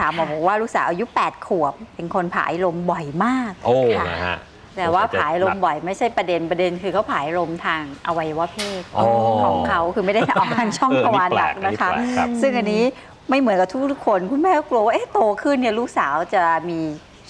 ถามหมอบอกว่าลูกสาวอายุ 8 ขวบ เป็นคนผายลมบ่อยมากโอ้ค่ะนะฮะ แต่ว่าสงสัผายลมบ่อยไม่ใช่ประเด็นประเด็นคือเขาผายลมทางอวัยวะเพศอ๋อ ของเขาคือไม่ได้ออกทางช่องเออทวารหนักอันนี้นะคะแปลกอันนี้แปลกครับ ซึ่งอันนี้ไม่เหมือนกับทุกๆคน คุณแม่ก็กลัวว่าเอ๊ะโตขึ้นเนี่ยลูกสาวจะมี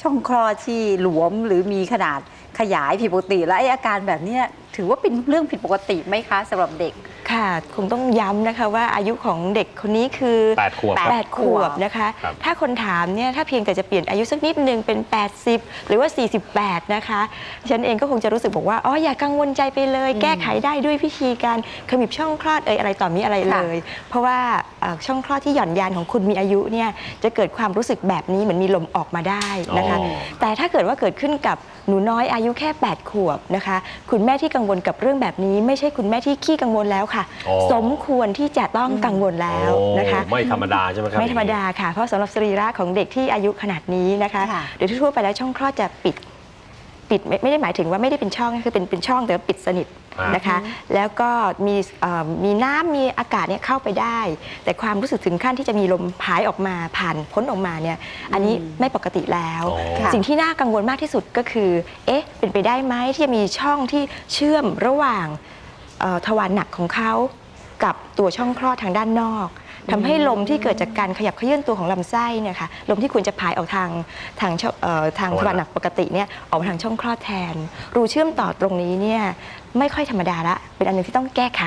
ช่องคลอดที่หลวมหรือมีขนาดขยายผิดปกติ แล้วไอ้อาการแบบเนี้ย ถือว่าเป็นเรื่องผิดปกติไหมคะสำหรับเด็ก ค่ะคงต้องย้ำนะคะว่าอายุของเด็กคนนี้คือแปดขวบครับแปด8ขวบนะคะ ครับ ถ้าคนถามเนี่ยถ้าเพียงแต่จะเปลี่ยนอายุสักนิดนึงเป็น 80 หรือว่า 48 นะคะฉันเองก็คงจะรู้สึกบอกว่าอ๋ออย่ากังวลใจไปเลย แก้ไขได้ด้วยวิธีการขมิบช่องคลอดเอ่ยอะไรต่อมีอะไรเลย เพราะว่าเอ่อช่องคลอดที่หย่อนยานของคุณมีอายุเนี่ยจะเกิดความรู้สึกแบบนี้เหมือนมีลมออกมาได้นะคะ อ๋อ แต่ถ้าเกิดว่าเกิดขึ้นกับหนูน้อยอายุแค่ 8 ขวบนะคะ คุณแม่ที่กังวลกับเรื่องแบบนี้ไม่ใช่คุณแม่ที่ขี้กังวลแล้วค่ะ อ๋อ สมควรที่จะต้องกังวลแล้วนะคะ โอ้ไม่ธรรมดาใช่ไหมครับ ไม่ธรรมดาค่ะ เพราะสำหรับสรีระของเด็กที่อายุขนาดนี้นะคะค่ะ โดยทั่วๆไปแล้วช่องคลอดจะปิด ปิดไม่ไม่ได้หมายถึงว่าไม่ได้เป็นช่องนะคือเป็นเป็นช่องแต่ว่าปิดสนิทอ่านนะคะ แล้วก็มีเอ่อมีน้ำมีอากาศเนี่ยเข้าไปได้ แต่ความรู้สึกถึงขั้นที่จะมีลมพายออกมาผ่านพ้นออกมาเนี่ยอันนี้ไม่ปกติแล้ว อ๋อค่ะสิ่งที่น่ากังวลมากที่สุดก็คือ เอ๊ะ เป็นไปได้ไหมที่จะมีช่องที่เชื่อมระหว่างเอ่อทวารหนักของเขากับตัวช่องคลอดทางด้านนอก ทำให้ลมที่เกิดจากการขยับเขยื่นตัวของลำไส้เนี่ยค่ะลมที่ควรจะพายออกทางทางช่องเอ่อทางทวารหนักปกติเนี่ยออกมาทางช่องคลอดแทน รูเชื่อมต่อตรงนี้เนี่ย ไม่ค่อยธรรมดาละเป็นอันหนึงที่ต้องแก้ไข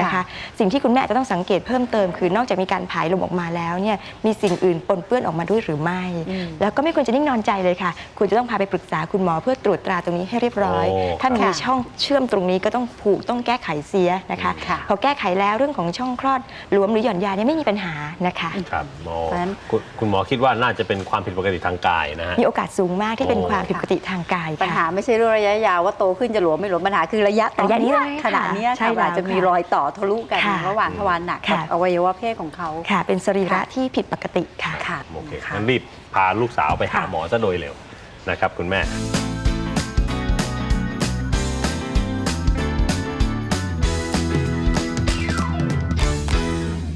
นะคะค่ะสิ่งที่คุณแม่อาจจะต้องสังเกตเพิ่มเติมคือนอกจากมีการผายลมออกมาแล้วเนี่ยมีสิ่งอื่นปนเปื้อนออกมาด้วยหรือไม่อืมแล้วก็ไม่ควรจะนิ่งนอนใจเลยค่ะควรจะต้องพาไปปรึกษาคุณหมอเพื่อตรวจตราตรงนี้ให้เรียบร้อยโอ้ถ้ามีค่ะช่องเชื่อมตรงนี้ก็ต้องผูกต้องแก้ไขเสียนะคะค่ะพอแก้ไขแล้วเรื่องของช่องคลอดหลวมหรือหย่อนยานเนี่ยไม่มีปัญหานะคะครับโอ้เพราะฉะนั้นคุณคุณหมอคิดว่าน่าจะเป็นความผิดปกติทางกายนะฮะมีโอกาสสูงมากที่เป็นโอ้ความผิดปกติทางกายปัญหาค่ะไม่ใช่เรื่องระยะยาวว่าโตขึ้นจะหลวมไม่หลวมปัญหาคือระยะตอนระยะนี้เนี้ยเลยค่ะขนาดเนี้ยใช่ค่ะอาจจะแล้วมีค่ะรอยต่อทะลุกันค่ะระหว่างทวารหนักกับค่ะอวัยวะเพศของเขาค่ะ เป็นสรีระที่ผิดปกติค่ะ ค่ะโอเคค่ะงั้นรีบพาลูกสาวไปหาค่ะหมอซะโดยเร็วนะครับคุณแม่